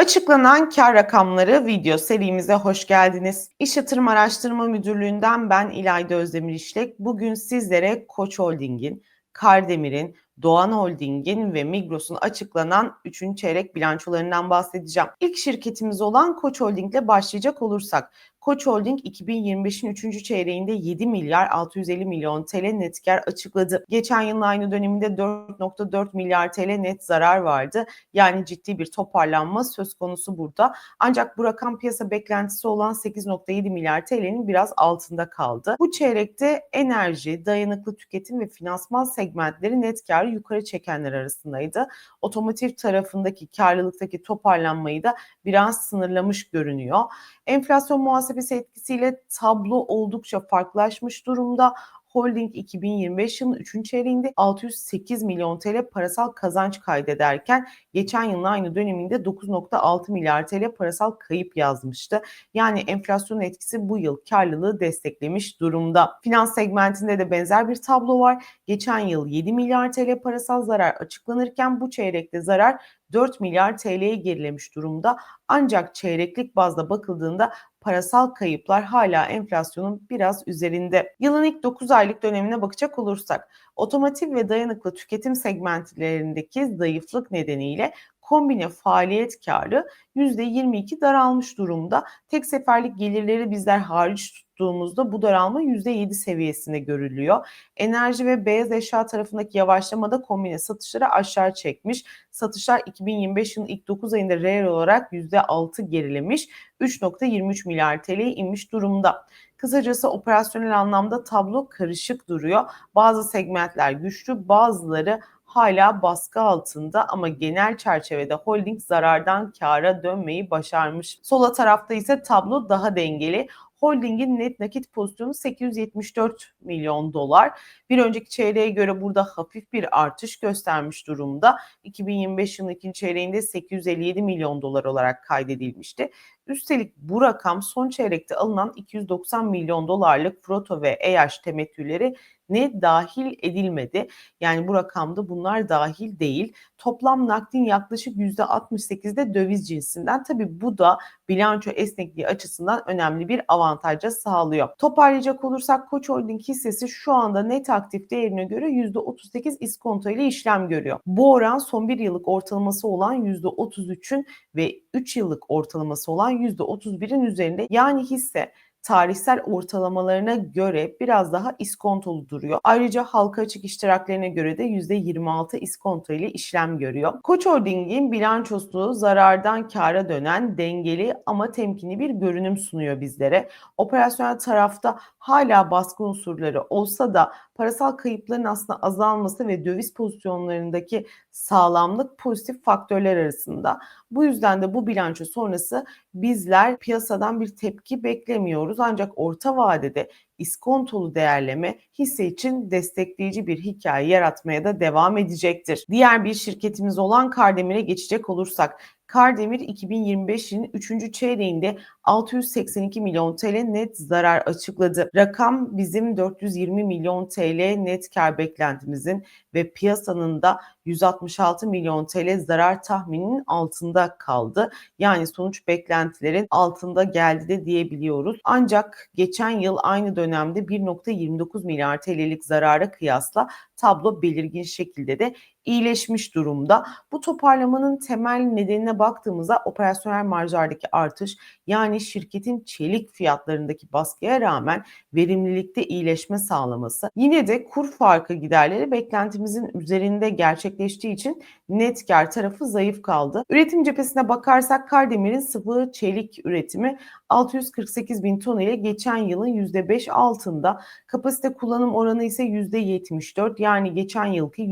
Açıklanan kar rakamları video serimize hoş geldiniz. İş Yatırım Araştırma Müdürlüğü'nden ben İlayda Özdemir İşlek. Bugün sizlere Koç Holding'in, Kardemir'in, Doğan Holding'in ve Migros'un açıklanan 3. çeyrek bilançolarından bahsedeceğim. İlk şirketimiz olan Koç Holding ile başlayacak olursak, Koç Holding 2025'in 3. çeyreğinde 7 milyar 650 milyon TL net kar açıkladı. Geçen yılın aynı döneminde 4.4 milyar TL net zarar vardı. Yani ciddi bir toparlanma söz konusu burada. Ancak bu rakam piyasa beklentisi olan 8.7 milyar TL'nin biraz altında kaldı. Bu çeyrekte enerji, dayanıklı tüketim ve finansman segmentleri net karı yukarı çekenler arasındaydı. Otomotiv tarafındaki karlılıktaki toparlanmayı da biraz sınırlamış görünüyor. Enflasyon muhasebesi etkisiyle tablo oldukça farklılaşmış durumda. Holding 2025 yılının 3. çeyreğinde 608 milyon TL parasal kazanç kaydederken geçen yılın aynı döneminde 9.6 milyar TL parasal kayıp yazmıştı. Yani enflasyon etkisi bu yıl karlılığı desteklemiş durumda. Finans segmentinde de benzer bir tablo var. Geçen yıl 7 milyar TL parasal zarar açıklanırken bu çeyrekte zarar 4 milyar TL'ye gerilemiş durumda. Ancak çeyreklik bazda bakıldığında parasal kayıplar hala enflasyonun biraz üzerinde. Yılın ilk 9 aylık dönemine bakacak olursak, otomotiv ve dayanıklı tüketim segmentlerindeki zayıflık nedeniyle kombine faaliyet karı %22 daralmış durumda. Tek seferlik gelirleri bizler hariç tuttuğumuzda bu daralma %7 seviyesinde görülüyor. Enerji ve beyaz eşya tarafındaki yavaşlamada kombine satışları aşağı çekmiş. Satışlar 2025 yılın ilk 9 ayında reel olarak %6 gerilemiş. 3.23 milyar TL'ye inmiş durumda. Kısacası operasyonel anlamda tablo karışık duruyor. Bazı segmentler güçlü, bazıları hala baskı altında ama genel çerçevede holding zarardan kâra dönmeyi başarmış. Sola tarafta ise tablo daha dengeli. Holding'in net nakit pozisyonu 874 milyon dolar. Bir önceki çeyreğe göre burada hafif bir artış göstermiş durumda. 2025 yılının ikinci çeyreğinde 857 milyon dolar olarak kaydedilmişti. Üstelik bu rakam son çeyrekte alınan 290 milyon dolarlık Froto ve EYAŞ temettüleri ne dahil edilmedi. Yani bu rakamda bunlar dahil değil. Toplam nakdin yaklaşık %68'de döviz cinsinden. Tabi bu da bilanço esnekliği açısından önemli bir avantaja sağlıyor. Toparlayacak olursak Koç Holding hissesi şu anda net aktif değerine göre %38 iskonto ile işlem görüyor. Bu oran son bir yıllık ortalaması olan %33'ün ve 3 yıllık ortalaması olan %31'in üzerinde. Yani hisse tarihsel ortalamalarına göre biraz daha iskontolu duruyor. Ayrıca halka açık iştiraklerine göre de %26 iskonto ile işlem görüyor. Koç Holding'in bilançosu zarardan kara dönen dengeli ama temkinli bir görünüm sunuyor bizlere. Operasyonel tarafta hala baskı unsurları olsa da parasal kayıpların aslında azalması ve döviz pozisyonlarındaki sağlamlık pozitif faktörler arasında. Bu yüzden de bu bilanço sonrası bizler piyasadan bir tepki beklemiyoruz. Ancak orta vadede iskontolu değerleme hisse için destekleyici bir hikaye yaratmaya da devam edecektir. Diğer bir şirketimiz olan Kardemir'e geçecek olursak Kardemir 2025'in 3. çeyreğinde 682 milyon TL net zarar açıkladı. Rakam bizim 420 milyon TL net kar beklentimizin ve piyasanın da 166 milyon TL zarar tahmininin altında kaldı. Yani sonuç beklentilerin altında geldi de diyebiliyoruz. Ancak geçen yıl aynı dönemde 1.29 milyar TL'lik zarara kıyasla tablo belirgin şekilde de iyileşmiş durumda. Bu toparlamanın temel nedenine baktığımızda operasyonel marjlardaki artış yani şirketin çelik fiyatlarındaki baskıya rağmen verimlilikte iyileşme sağlaması. Yine de kur farkı giderleri beklentimizin üzerinde gerçekleştiği için net kar tarafı zayıf kaldı. Üretim cephesine bakarsak Kardemir'in sıvı çelik üretimi 648 bin ton ile geçen yılın %5 altında. Kapasite kullanım oranı ise %74 yani geçen yılki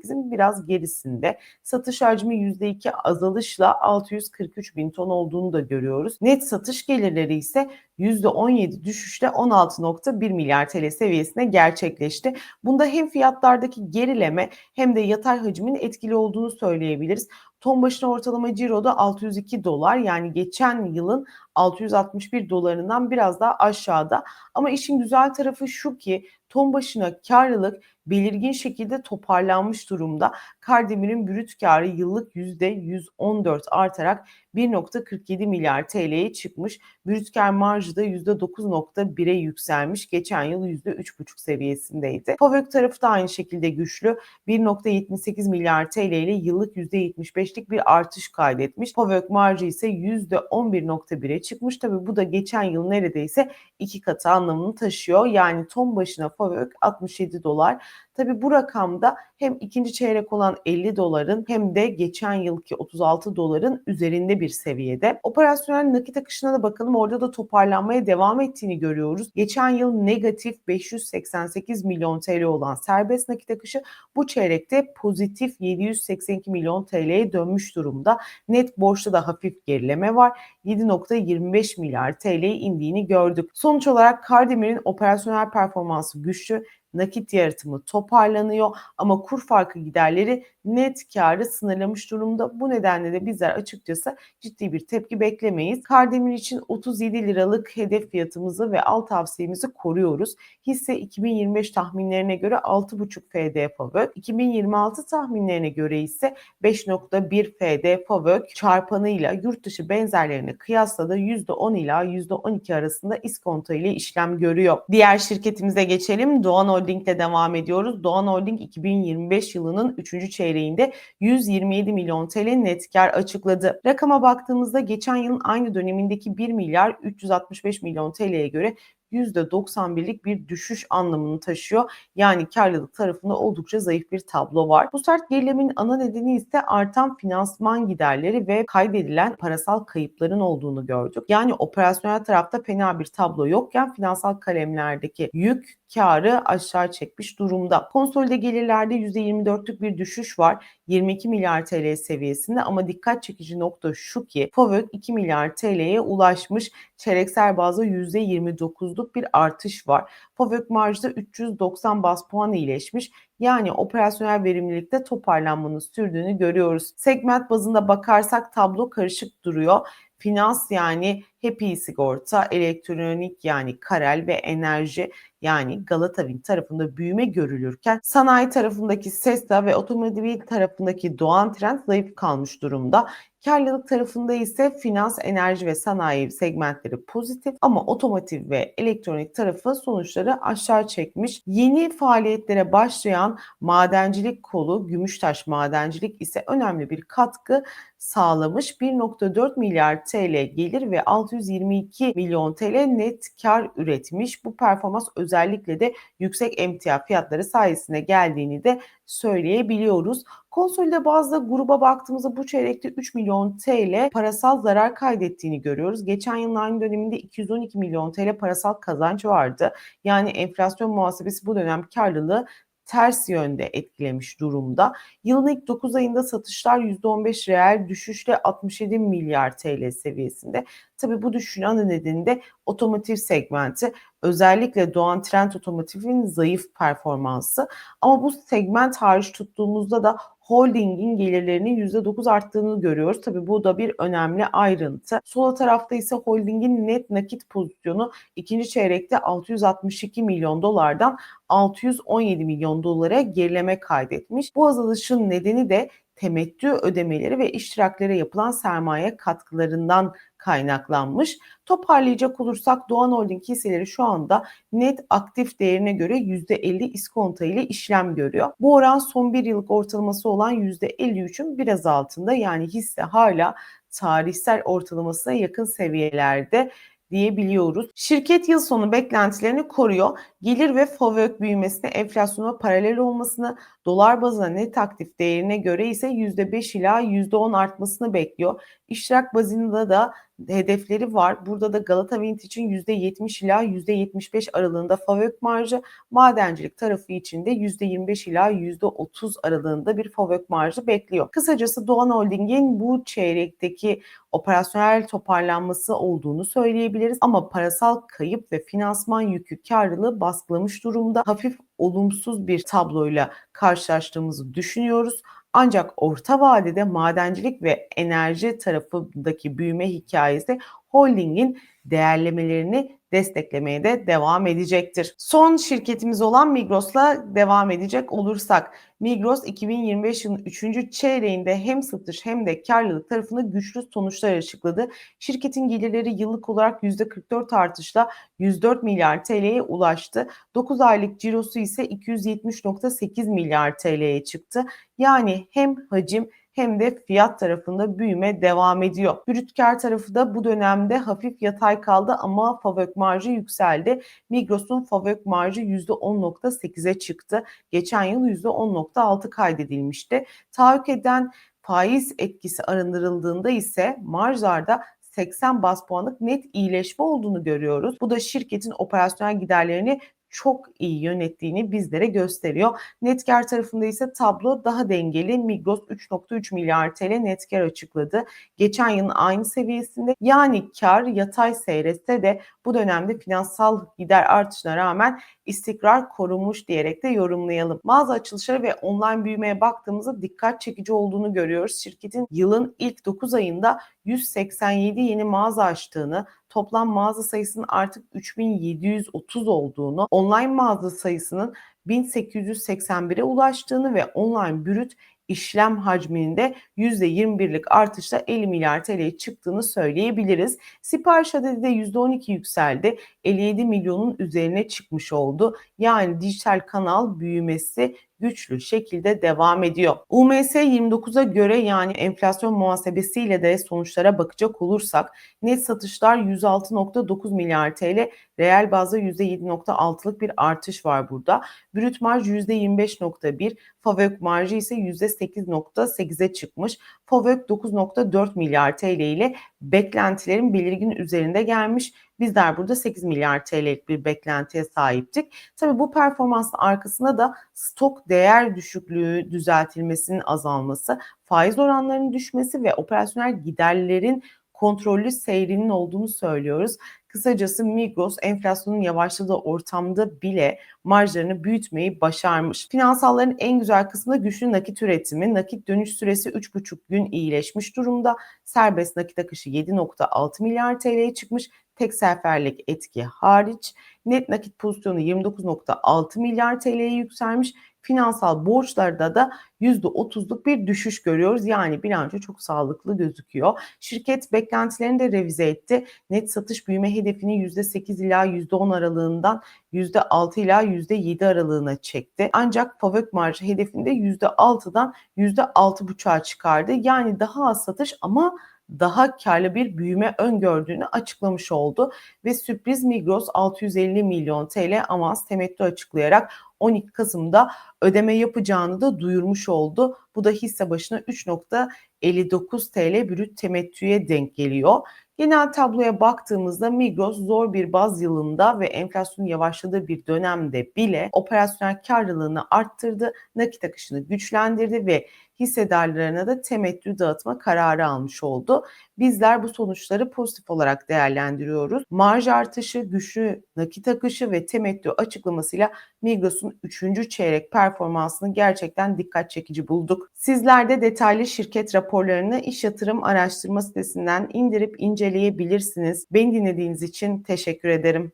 %78'in biraz gerisinde. Satış hacmi %2 azalışla 643 bin ton olduğunu da görüyoruz. Net satış gelirleri ise %17 düşüşle 16.1 milyar TL seviyesine gerçekleşti. Bunda hem fiyatlardaki gerileme hem de yatay hacmin etkili olduğunu söyleyebiliriz. Ton başına ortalama ciroda 602 dolar yani geçen yılın 661 dolarından biraz daha aşağıda. Ama işin güzel tarafı şu ki ton başına karlılık belirgin şekilde toparlanmış durumda. Kardemir'in brüt karı yıllık %114 artarak 1.47 milyar TL'ye çıkmış. Brüt kar marjı da %9.1'e yükselmiş. Geçen yıl %3.5 seviyesindeydi. FAVÖK tarafı da aynı şekilde güçlü. 1.78 milyar TL ile yıllık %75'lik bir artış kaydetmiş. FAVÖK marjı ise %11.1'e çıkmış. Tabi bu da geçen yıl neredeyse iki katı anlamını taşıyor. Yani ton başına FAVÖK 67 dolar. Tabi bu rakamda hem ikinci çeyrek olan 50 doların hem de geçen yılki 36 doların üzerinde bir seviyede. Operasyonel nakit akışına da bakalım. Orada da toparlanmaya devam ettiğini görüyoruz. Geçen yıl negatif 588 milyon TL olan serbest nakit akışı bu çeyrekte pozitif 782 milyon TL'ye dönmüş durumda. Net borçta da hafif gerileme var. 7.25 milyar TL'ye indiğini gördük. Sonuç olarak Kardemir'in operasyonel performansı güçlü nakit yaratımı toparlanıyor ama kur farkı giderleri net karı sınırlamış durumda. Bu nedenle de bizler açıkçası ciddi bir tepki beklemeyiz. Kardemir için 37 liralık hedef fiyatımızı ve alt tavsiyemizi koruyoruz. Hisse 2025 tahminlerine göre 6,5 FD FAVÖK, 2026 tahminlerine göre ise 5.1 FD FAVÖK çarpanıyla yurt dışı benzerlerine kıyasla da %10 ila %12 arasında iskonto ile işlem görüyor. Diğer şirketimize geçelim. Doğan Holding ile devam ediyoruz. Doğan Holding 2025 yılının 3. çeyreğinde 127 milyon TL net kar açıkladı. Rakama baktığımızda geçen yılın aynı dönemindeki 1 milyar 365 milyon TL'ye göre %91'lik bir düşüş anlamını taşıyor. Yani karlılık tarafında oldukça zayıf bir tablo var. Bu sert gerilemin ana nedeni ise artan finansman giderleri ve kaydedilen parasal kayıpların olduğunu gördük. Yani operasyonel tarafta fena bir tablo yokken finansal kalemlerdeki yük karı aşağı çekmiş durumda. Konsolide gelirlerde %24'lük bir düşüş var. 22 milyar TL seviyesinde ama dikkat çekici nokta şu ki FOVÖK 2 milyar TL'ye ulaşmış. Çeyreksel bazda %29'luk bir artış var. FOVÖK marjda 390 bas puan iyileşmiş. Yani operasyonel verimlilikte toparlanmanın sürdüğünü görüyoruz. Segment bazında bakarsak tablo karışık duruyor. Finans yani Happy Sigorta, elektronik yani Karel ve enerji yani Galata Wind tarafında büyüme görülürken sanayi tarafındaki Sesta ve otomobil tarafındaki Doğan Trend zayıf kalmış durumda. Karlılık tarafında ise finans, enerji ve sanayi segmentleri pozitif ama otomotiv ve elektronik tarafı sonuçları aşağı çekmiş. Yeni faaliyetlere başlayan madencilik kolu Gümüştaş Madencilik ise önemli bir katkı sağlamış. 1.4 milyar TL gelir ve 622 milyon TL net kar üretmiş. Bu performans özellikle de yüksek emtia fiyatları sayesinde geldiğini de söyleyebiliyoruz. Konsolide bazda gruba baktığımızda bu çeyrekte 3 milyon TL parasal zarar kaydettiğini görüyoruz. Geçen yılın aynı döneminde 212 milyon TL parasal kazanç vardı. Yani enflasyon muhasebesi bu dönem karlılığı ters yönde etkilemiş durumda. Yılın ilk 9 ayında satışlar %15 reel düşüşle 67 milyar TL seviyesinde. Tabi bu düşüşün ana nedeni de otomotiv segmenti. Özellikle Doğan Trend Otomotiv'in zayıf performansı. Ama bu segment hariç tuttuğumuzda da holdingin gelirlerinin %9 arttığını görüyoruz. Tabii bu da bir önemli ayrıntı. Sol tarafta ise holdingin net nakit pozisyonu ikinci çeyrekte 662 milyon dolardan 617 milyon dolara gerileme kaydetmiş. Bu azalışın nedeni de temettü ödemeleri ve iştiraklere yapılan sermaye katkılarından kaynaklanmış. Toparlayacak olursak Doğan Holding hisseleri şu anda net aktif değerine göre %50 iskonto ile işlem görüyor. Bu oran son bir yıllık ortalaması olan %53'ün biraz altında yani hisse hala tarihsel ortalamasına yakın seviyelerde diyebiliyoruz. Şirket yıl sonu beklentilerini koruyor. Gelir ve FOVÖK büyümesine enflasyona paralel olmasını, dolar bazına net aktif değerine göre ise %5 ila %10 artmasını bekliyor. İştirak bazında da hedefleri var. Burada da Galata Wind için %70 ila %75 aralığında FAVÖK marjı, madencilik tarafı için de %25 ila %30 aralığında bir FAVÖK marjı bekliyor. Kısacası Doğan Holding'in bu çeyrekteki operasyonel toparlanması olduğunu söyleyebiliriz ama parasal kayıp ve finansman yükü karlılığı baskılamış durumda. Hafif olumsuz bir tabloyla karşılaştığımızı düşünüyoruz. Ancak orta vadede madencilik ve enerji tarafındaki büyüme hikayesi holdingin değerlemelerini desteklemeye de devam edecektir. Son şirketimiz olan Migros'la devam edecek olursak Migros 2025 yılının 3. çeyreğinde hem satış hem de karlılık tarafında güçlü sonuçlar açıkladı. Şirketin gelirleri yıllık olarak %44 artışla 104 milyar TL'ye ulaştı. 9 aylık cirosu ise 270.8 milyar TL'ye çıktı. Yani hem hacim hem de fiyat tarafında büyüme devam ediyor. Brüt kar tarafı da bu dönemde hafif yatay kaldı ama FAVÖK marjı yükseldi. Migros'un FAVÖK marjı %10.8'e çıktı. Geçen yıl %10.6 kaydedilmişti. Taahhüt eden faiz etkisi arındırıldığında ise marjlarda 80 bas puanlık net iyileşme olduğunu görüyoruz. Bu da şirketin operasyonel giderlerini çok iyi yönettiğini bizlere gösteriyor. Net kar tarafında ise tablo daha dengeli. Migros 3.3 milyar TL net kar açıkladı. Geçen yılın aynı seviyesinde yani kar yatay seyretse de bu dönemde finansal gider artışına rağmen istikrar korunmuş diyerek de yorumlayalım. Mağaza açılışları ve online büyümeye baktığımızda dikkat çekici olduğunu görüyoruz. Şirketin yılın ilk 9 ayında 187 yeni mağaza açtığını, toplam mağaza sayısının artık 3730 olduğunu, online mağaza sayısının 1881'e ulaştığını ve online brüt işlem hacminde %21'lik artışla 50 milyar TL'ye çıktığını söyleyebiliriz. Sipariş adedi de %12 yükseldi. 57 milyonun üzerine çıkmış oldu. Yani dijital kanal büyümesi güçlü şekilde devam ediyor. UMS 29'a göre yani enflasyon muhasebesiyle de sonuçlara bakacak olursak net satışlar 106.9 milyar TL, reel bazda %7.6'lık bir artış var burada. Brüt marj %25.1, FAVÖK marjı ise %8.8'e çıkmış. FAVÖK 9.4 milyar TL ile beklentilerin belirgin üzerinde gelmiş. Bizler burada 8 milyar TL'lik bir beklentiye sahiptik. Tabii bu performansın arkasında da stok değer düşüklüğü düzeltilmesinin azalması, faiz oranlarının düşmesi ve operasyonel giderlerin kontrollü seyrinin olduğunu söylüyoruz. Kısacası Migros enflasyonun yavaşladığı ortamda bile marjlarını büyütmeyi başarmış. Finansalların en güzel kısmı güçlü nakit üretimi. Nakit dönüş süresi 3,5 gün iyileşmiş durumda. Serbest nakit akışı 7.6 milyar TL'ye çıkmış. Tek seferlik etki hariç. Net nakit pozisyonu 29.6 milyar TL'ye yükselmiş finansal borçlarda da %30'luk bir düşüş görüyoruz. Yani bilanço çok sağlıklı gözüküyor. Şirket beklentilerini de revize etti. Net satış büyüme hedefini %8 ila %10 aralığından %6 ila %7 aralığına çekti. Ancak FAVÖK marjı hedefinde %6'dan %6,5'a çıkardı. Yani daha az satış ama daha karlı bir büyüme öngördüğünü açıklamış oldu ve sürpriz Migros 650 milyon TL avans temettü açıklayarak 12 Kasım'da ödeme yapacağını da duyurmuş oldu. Bu da hisse başına 3.59 TL brüt temettüye denk geliyor. Genel tabloya baktığımızda Migros zor bir baz yılında ve enflasyon yavaşladığı bir dönemde bile operasyonel karlılığını arttırdı, nakit akışını güçlendirdi ve hissedarlarına da temettü dağıtma kararı almış oldu. Bizler bu sonuçları pozitif olarak değerlendiriyoruz. Marj artışı, güçlü nakit akışı ve temettü açıklamasıyla Migros'un 3. çeyrek performansını gerçekten dikkat çekici bulduk. Sizler de detaylı şirket raporlarını iş yatırım araştırma sitesinden indirip inceleyebilirsiniz. Beni dinlediğiniz için teşekkür ederim.